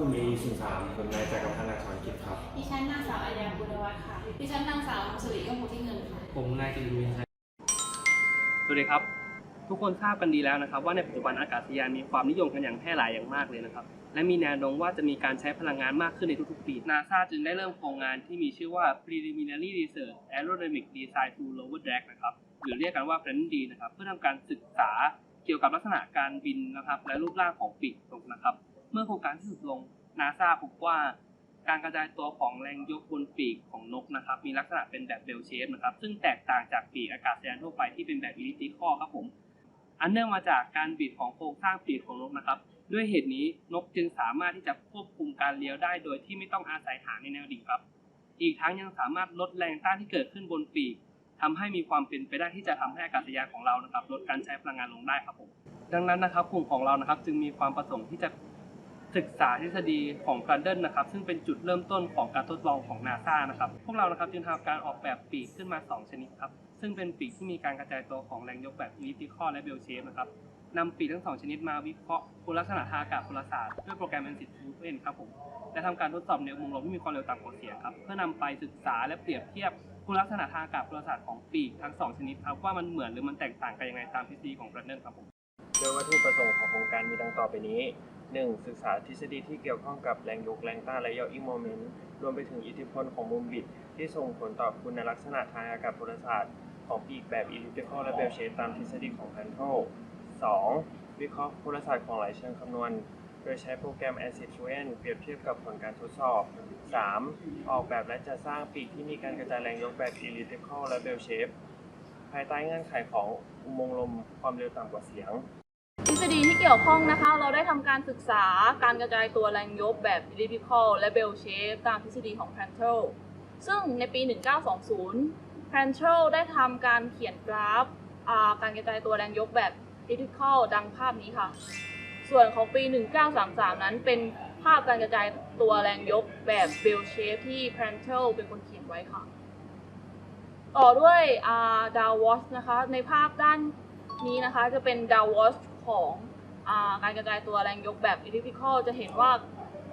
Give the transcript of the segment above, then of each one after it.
ลุ่ม A03 ผมนายจักรพันธ์อาชรกิจครับ ดิฉันนางสาวอัญญาบุญวัฒน์ค่ะ ดิฉันนางสาวสุริยงหูที่เงินค่ะ ผมนายกิติวินชัยสวัสดีครับ ทุกคนทราบกันดีแล้วนะครับ ว่าในปัจจุบันอากาศยานมีความนิยมกันอย่างแพร่หลายอย่างมากเลยนะครับ และมีแนวโน้มว่าจะมีการใช้พลังงานมากขึ้นในทุกๆปี NASA จึงได้เริ่มโครงงานที่มีชื่อว่า Preliminary Research Aerodynamic Design to Lower Drag นะครับหรือเรียกกันว่า Plan D นะครับเพื่อทำการศึกษาเกี่ยวกับลักษณะการบินนะครับ และรูปร่างของปีกนกนะครับ เมื่อโครงการที่สุดลง NASA พบว่าการกระจายตัวของแรงยกบนปีกของนกนะครับ มีลักษณะเป็นแบบเบลเชฟนะครับ ซึ่งแตกต่างจากปีกอากาศยานทั่วไปที่เป็นแบบอิลิติคอครับผม อันเนื่องมาจากการบิดของโครงสร้างปีกของนกนะครับ ด้วยเหตุนี้นกจึงสามารถที่จะควบคุมการเลี้ยวได้ โดยที่ไม่ต้องอาศัยหางในแนวดิ่งครับ อีกทั้งยังสามารถลดแรงต้านที่เกิดขึ้นบนปีกทำให้มีความเป็นไปได้ที่จะทำให้อากาศยานของเรานะครับ ลดการใช้พลังงานลงได้ครับผมดังนั้นนะครับกลุ่มของเรานะครับ จึงมีความประสงค์ที่จะ ศึกษาทฤษฎีของการเดิลนะครับ ซึ่งเป็นจุดเริ่มต้นของการทดลองของนาซานะครับ พวกเรานะครับจึงทำการออกแบบปีกขึ้นมา 2 ชนิดครับ ซึ่งเป็นปีกที่มีการกระจายตัวของแรงยกแบบ elliptical และ bell shape นะครับนำปีกทั้งสองชนิดมาวิเคราะห์คุณลักษณะทางอากาศพลศาสตร์ด้วยโปรแกรม NCT 2ครับผมและทำการทดสอบแนวมุมลมที่มีความเร็วต่ำกว่าเสียงครับ เพื่อนำไปศึกษาและเปรียบเทียบคุณลักษณะทางอากาศพลศาสตร์ของปีกทั้งสองชนิดครับว่ามันเหมือนหรือมันแตกต่างกันยังไงตามทฤษฎีของแบรนเดนครับผมโดยวัตถุประสงค์ของโครงการมีดังต่อไปนี้ 1. ศึกษาทฤษฎีที่เกี่ยวข้องกับแรงยกแรงต้านและยออิงโมเมนต์รวมไปถึงอิทธิพลของมุมบิด ที่ส่งผลต่อคุณลักษณะทางอากาศพลศาสตร์ ของปีกแบบ elliptical และ bell shape ตามทฤษฎีของ Prandtl 2. วิเคราะห์พลศาสตร์ของหลายเชิงคำนวณ โดยใช้โปรแกรม ACID t u e n เปรียบเทียบกับผลการทดสอบ 3. ออกแบบและจะสร้างปีกที่มีการกระจายแรงยกแบบ elliptical และ bell shape ภายใต้เงื่อนไขของอุโมงค์ลมความเร็วต่ำกว่าเสียง ษฎีที่เกี่ยวข้องนะคะ เราได้ทำการศึกษาการกระจายตัวแรงยกแบบ elliptical และ bell shape ตามทฤษฎีของ Prandtl ซึ่งในปี 1920 Prandtl ได้ทำการเขียนกราฟการกระจายตัวแรงยกแบบ elliptical ดังภาพนี้ค่ะ ส่วนของปี 1933 นั้นเป็นภาพการกระจายตัวแรงยกแบบ bell shape ที่ Prandtl เป็นคนเขียนไว้ค่ะ ต่อด้วยดาววอชนะคะ ในภาพด้านนี้นะคะจะเป็นดาววอช ของอาการกระจายตัวแรงยกแบบ elliptical จะเห็นว่า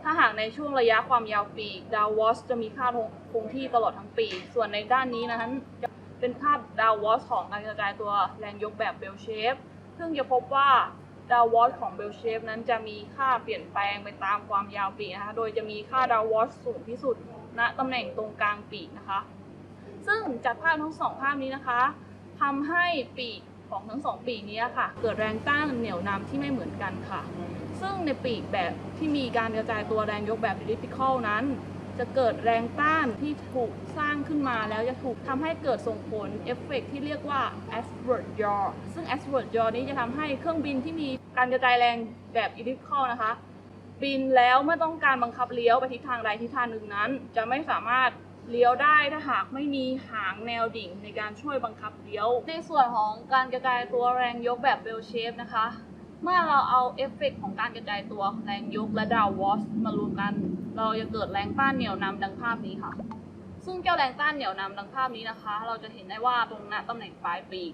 ถ้าหากในช่วงระยะความยาวปีกดาววอชจะมีค่าคงที่ตลอดทั้งปี ส่วนในด้านนี้นั้นเป็นภาพดาววอชของการกระจายตัวแรงยกแบบ bell shape ซึ่งจะพบว่าดาววอชของ bell shape นั้นจะมีค่าเปลี่ยนแปลงไปตามความยาวปีกนะคะโดยจะมีค่าดาววอชสูงที่สุดณตำแหน่งตรงกลางปีกนะคะ ซึ่งจากภาพทั้งสองภาพนี้นะคะทำให้ปีก ของทั้งสองปีกนี้ค่ะ เกิดแรงต้านเหนี่ยวนำที่ไม่เหมือนกันค่ะ ซึ่งในปีกแบบที่มีการกระจายตัวแรงยกแบบ elliptical นั้น จะเกิดแรงต้านที่ถูกสร้างขึ้นมาแล้วจะถูกทำให้เกิดส่งผลเอฟเฟกต์ที่เรียกว่า Ashworth yaw ซึ่ง Ashworth yaw นี้จะทำให้เครื่องบินที่มีการกระจายแรงแบบ elliptical นะคะบินแล้วเมื่อต้องการบังคับเลี้ยวไปทิศทางใดทิศทางหนึ่งนั้น จะไม่สามารถ เลี้ยวได้ถ้าหากไม่มีหางแนวดิ่งในการช่วยบังคับเลี้ยว ในส่วนของการกระจายตัวแรงยกแบบ bell shape นะคะ เมื่อเราเอาเอฟเฟกต์ของการกระจายตัวแรงยกและดาววอชมารวมกัน เราจะเกิดแรงต้านเหนี่ยวนำดังภาพนี้ค่ะ ซึ่งเจ้าแรงต้านเหนี่ยวนำดังภาพนี้นะคะ เราจะเห็นได้ว่าตรงหน้าตำแหน่งปลายปีก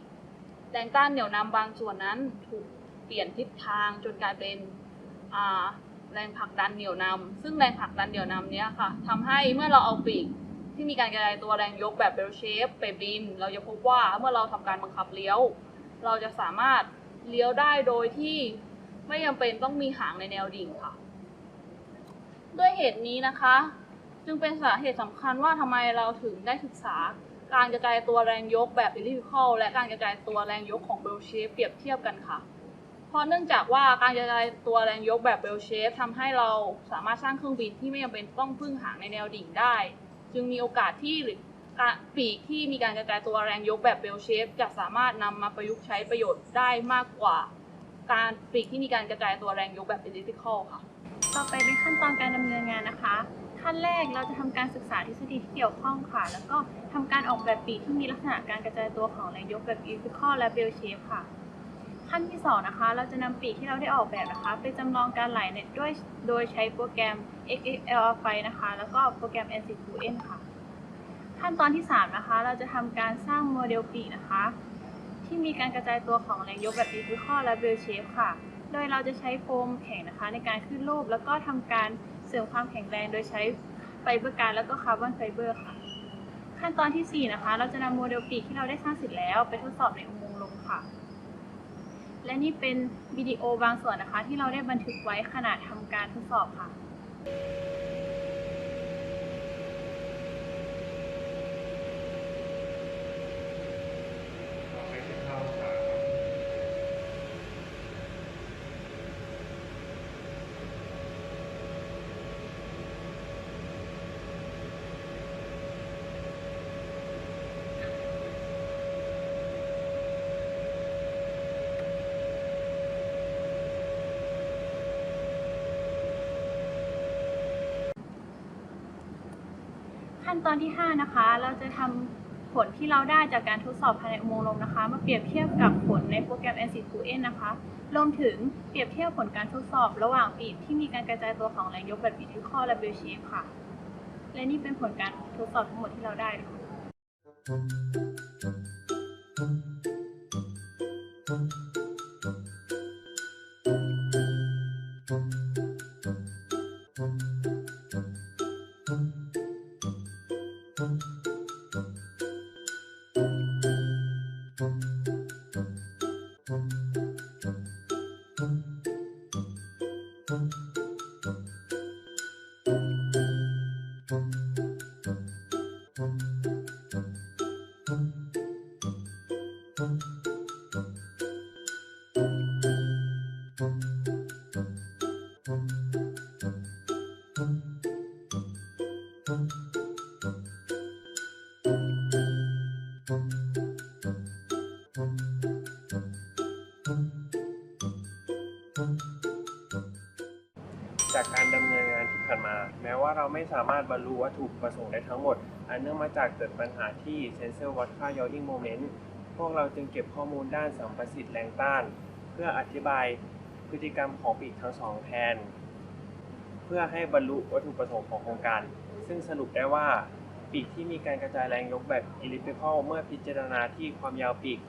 แรงต้านเหนี่ยวนำบางส่วนนั้นถูกเปลี่ยนทิศทางจนกลายเป็นแรงผลักดันเหนี่ยวนำซึ่งแรงผลักดันเหนี่ยวนำนี้ค่ะทำให้เมื่อเราเอาปีก ที่มีการกระจายตัวแรงยกแบบเบลเชฟไปบิน เราจะพบว่าเมื่อเราทำการบังคับเลี้ยว เราจะสามารถเลี้ยวได้โดยที่ไม่จำเป็นต้องมีหางในแนวดิ่งค่ะ ด้วยเหตุนี้นะคะ จึงเป็นสาเหตุสำคัญว่าทำไมเราถึงได้ศึกษาการกระจายตัวแรงยกแบบ elliptical และการกระจายตัวแรงยกของ bell shape เปรียบเทียบกันค่ะ เพราะเนื่องจากว่าการกระจายตัวแรงยกแบบ bell shape ทำให้เราสามารถสร้างเครื่องบินที่ไม่จำเป็นต้องพึ่งหางในแนวดิ่งได้ จึงมีโอกาสที่หรือปีกที่มีการกระจายตัวแรงยกแบบ bell shape จะสามารถนำมาประยุกต์ใช้ประโยชน์ได้มากกว่า การปีกที่มีการกระจายตัวแรงยกแบบ elliptical ค่ะ ต่อไปเป็นขั้นตอนการดำเนินงานนะคะ ขั้นแรกเราจะทำการศึกษาทฤษฎีที่เกี่ยวข้องค่ะ แล้วก็ทำการออกแบบปีกที่มีลักษณะการกระจายตัวของแรงยกแบบ elliptical และ bell shape ค่ะ ขั้นที่สองนะคะ เราจะนำปีกที่เราได้ออกแบบนะคะ ไปจำลองการไหลในด้วยโดยใช้โปรแกรม XXLR นะคะ แล้วก็โปรแกรม NC2N ค่ะ ขั้นตอนที่ 3 นะคะ เราจะทำการสร้างโมเดลปีกนะคะ ที่มีการกระจายตัวของแรงยกแบบ elliptical และ bell shape ค่ะ โดยเราจะใช้โฟมแข็งนะคะ ในการขึ้นรูป แล้วก็ทำการเซริมความแข็งแรงโดยใช้ไฟเบอร์การดแล้วก็คาร์บอนไฟเบอร์ค่ะ ขั้นตอนที่ 4 นะคะ เราจะนำโมเดลปีกที่เราได้สร้างเสร็จแล้วไปทดสอบในอุโมงค์ลมค่ะ และนี่เป็นวิดีโอบางส่วนนะคะ ที่เราได้บันทึกไว้ขณะทำการทดสอบค่ะ ขั้นตอนที่ 5 นะคะ เราจะทำผลที่เราได้จากการทดสอบภายในอุโมงค์ลมนะคะ มาเปรียบเทียบกับผลในโปรแกรม NC 2 N นะคะ รวมถึงเปรียบเทียบผลการทดสอบระหว่างปีกที่มีการกระจายตัวของแรงยกแบบ vertical และ bell shape ค่ะ และนี่เป็นผลการทดสอบทั้งหมดที่เราได้ค่ะาก เราไม่สามารถบรรลุวัตถุประสงค์ได้ทั้งหมด อันเนื่องมาจากเกิดปัญหาที่เซนเซอร์วัดค่ายอ i ิ g โมเมนต์พวกเราจึงเก็บข้อมูลด้านสัมประสิทธิ์แรงต้าน เพื่ออธิบายพฤติกรรมของปีกทั้งสองแทน เพื่อให้บรรลุวัตถุประสงค์ของโครงการ ซึ่งสรุปได้ว่าปีกที่มีการกระจายแรงยกแบบ elliptical เมื่อพิจารณาที่ความยาวปีก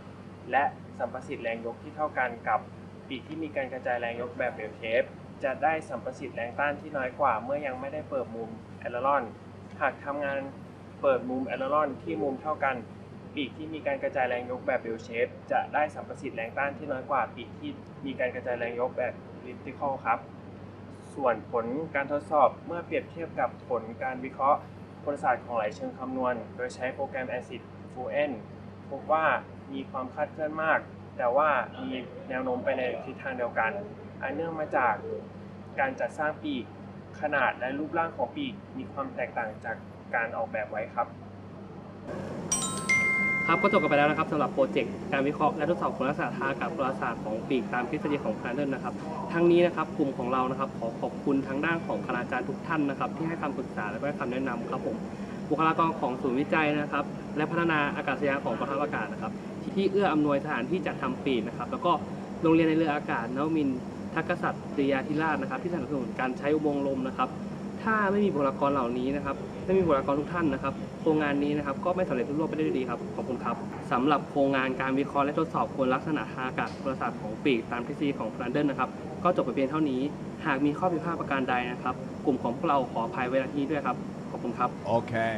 และสัมประสิทธิ์แรงยกที่เท่ากันกับปีกที่มีการกระจายแรงยกแบบเบลเชฟ จะได้สัมประสิทธิ์แรงต้านที่น้อยกว่า เมื่อยังไม่ได้เปิดมุมแอลลอน หากทำงานเปิดมุมแอลลอนที่มุมเท่ากัน ปีกที่มีการกระจายแรงยกแบบเบลเชฟจะได้สัมประสิทธิ์แรงต้านที่น้อยกว่า ปีกที่มีการกระจายแรงยกแบบ elliptical ครับ ส่วนผลการทดสอบเมื่อเปรียบเทียบกับผลการวิเคราะห์กลศาสตร์ของไหลเชิงคำนวณ โดยใช้โปรแกรม ACID FUEN พบว่ามีความคลาดเคลื่อนมาก แต่ว่ามีแนวโน้มไปในทิศทางเดียวกัน อันเนื่องมาจากการจัดสร้างปีกขนาดและรูปร่างของปีกมีความแตกต่างจากการออกแบบไว้ครับ ครับก็จบกันไปแล้วนะครับสำหรับโปรเจกต์การวิเคราะห์และทดสอบคุณลักษณะทางอากาศพลศาสตร์ของปีกตามทฤษฎีของแพลนเดนนะครับทั้งนี้นะครับกลุ่มของเรานะครับขอขอบคุณทางด้านของคณาจารย์ทุกท่านนะครับ ที่ให้คำปรึกษาและก็ให้คำแนะนำครับผมบุคลากรของศูนย์วิจัยนะครับ และพัฒนาอากาศยานของกองทัพอากาศนะครับ ที่เอื้ออำนวยสถานที่จัดทำปีกนะครับ แล้วก็โรงเรียนในเรืออากาศนวมิน ทักษัตริยาธิราชนะครับ ที่สนับสนุนการใช้อุโมงค์ลมนะครับ ถ้าไม่มีบุคลากรเหล่านี้นะครับ ไม่มีบุคลากรทุกท่านนะครับ โครงงานนี้นะครับก็ไม่สำเร็จรุ่งโรจน์ไปได้ด้วยดีครับ ขอบคุณครับสำหรับโครงงานการวิเคราะห์และทดสอบคุณลักษณะทางอากาศพลศาสตร์ของปีกตามทฤษฎีของฟลันเดนนะครับ ก็จบไปเพียงเท่านี้ หากมีข้อผิดพลาดประการใดนะครับ กลุ่มของพวกเราขออภัยไว้ณที่ด้วยครับ ขอบคุณครับ Okay.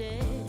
A